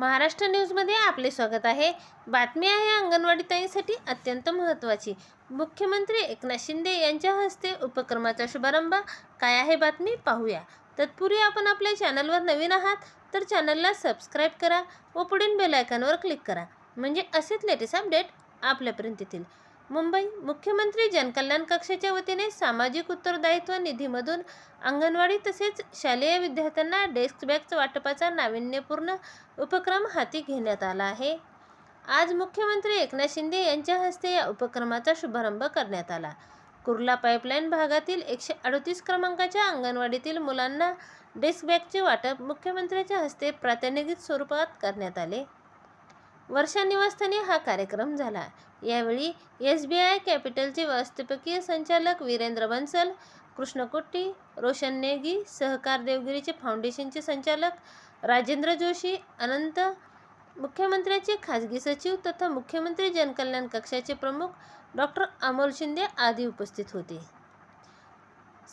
महाराष्ट्र न्यूजमध्ये आपले स्वागत आहे. बातमी आहे अंगणवाडी ताईंसाठी अत्यंत महत्त्वाची. मुख्यमंत्री एकनाथ शिंदे यांच्या हस्ते उपक्रमाचा शुभारंभ. काय आहे बातमी? पाहूया. तत्पूर्वी आपण आपल्या चॅनलवर नवीन आहात तर चॅनलला सबस्क्राईब करा व पुढील बेलायकॉनवर क्लिक करा. म्हणजे असेच लेटेस्ट अपडेट आपल्यापर्यंत येतील. मुंबई मुख्यमंत्री जनकल्याण कक्षाच्या वतीने सामाजिक उत्तरदायित्व निधीमधून अंगणवाडी तसेच शालेय विद्यार्थ्यांना डेस्क बॅगचं वाटपाचा नाविन्यपूर्ण उपक्रम हाती घेण्यात आला आहे. आज मुख्यमंत्री एकनाथ शिंदे यांच्या हस्ते या उपक्रमाचा शुभारंभ करण्यात आला. कुर्ला पाईपलाईन भागातील एकशे अडतीस क्रमांकाच्या अंगणवाडीतील मुलांना डेस्क बॅगचे वाटप मुख्यमंत्र्यांच्या हस्ते प्रातिनिधिक स्वरूपात करण्यात आले. वर्षा निवासस्थानी हा कार्यक्रम झाला. यावेळी एस बी आय कॅपिटलचे व्यवस्थापकीय संचालक वीरेंद्र बन्सल कृष्णकुट्टी रोशन नेगी सहकार देवगिरीचे फाउंडेशनचे संचालक राजेंद्र जोशी अनंत मुख्यमंत्र्याचे खाजगी सचिव तथा मुख्यमंत्री जनकल्याण कक्षाचे प्रमुख डॉक्टर अमोल शिंदे आदी उपस्थित होते.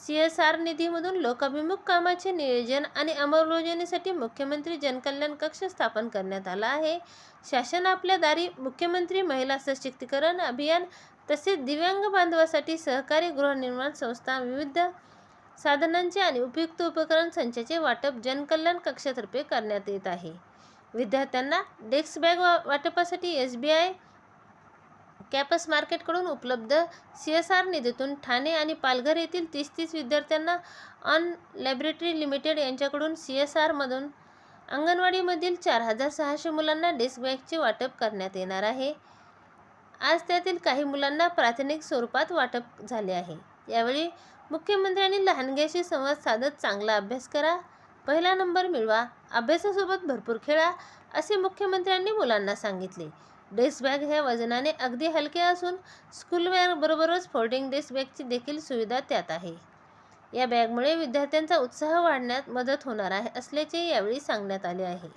सी एस आर निधीमधून लोकाभिमुख कामाचे नियोजन आणि अंमलबजावणीसाठी मुख्यमंत्री जनकल्याण कक्ष स्थापन करण्यात आला आहे. शासन आपल्या दारी मुख्यमंत्री महिला सशक्तीकरण अभियान तसेच दिव्यांग बांधवासाठी सहकारी गृहनिर्माण संस्था विविध साधनांचे आणि उपयुक्त उपकरण संचाचे वाटप जनकल्याण कक्षातर्फे करण्यात येत आहे. विद्यार्थ्यांना डेस्क बॅग वा वाटपासाठी एस बी आय कॅपस मार्केटकडून उपलब्ध सी एस आर निधीतून ठाणे आणि पालघर येथील तीस तीस विद्यार्थ्यांना ऑन लॅबरेटरी लिमिटेड यांच्याकडून सी एस आरमधून अंगणवाडीमधील चार हजार सहाशे मुलांना डेस्क बॅगचे वाटप करण्यात येणार आहे. आज त्यातील काही मुलांना प्राथमिक स्वरूपात वाटप झाले आहे. यावेळी मुख्यमंत्र्यांनी लहानग्याशी संवाद साधत चांगला अभ्यास करा पहिला नंबर मिळवा अभ्यासासोबत भरपूर खेळा असे मुख्यमंत्र्यांनी मुलांना सांगितले. डेस्क बॅग ह्या वजनाने अगदी हलके असून स्कूल बॅगबरोबरच फोल्डिंग डेस्क बॅगची देखील सुविधा त्यात आहे. या बॅगमुळे विद्यार्थ्यांचा उत्साह वाढण्यात मदत होणार आहे असल्याचे यावेळी सांगण्यात आले आहे.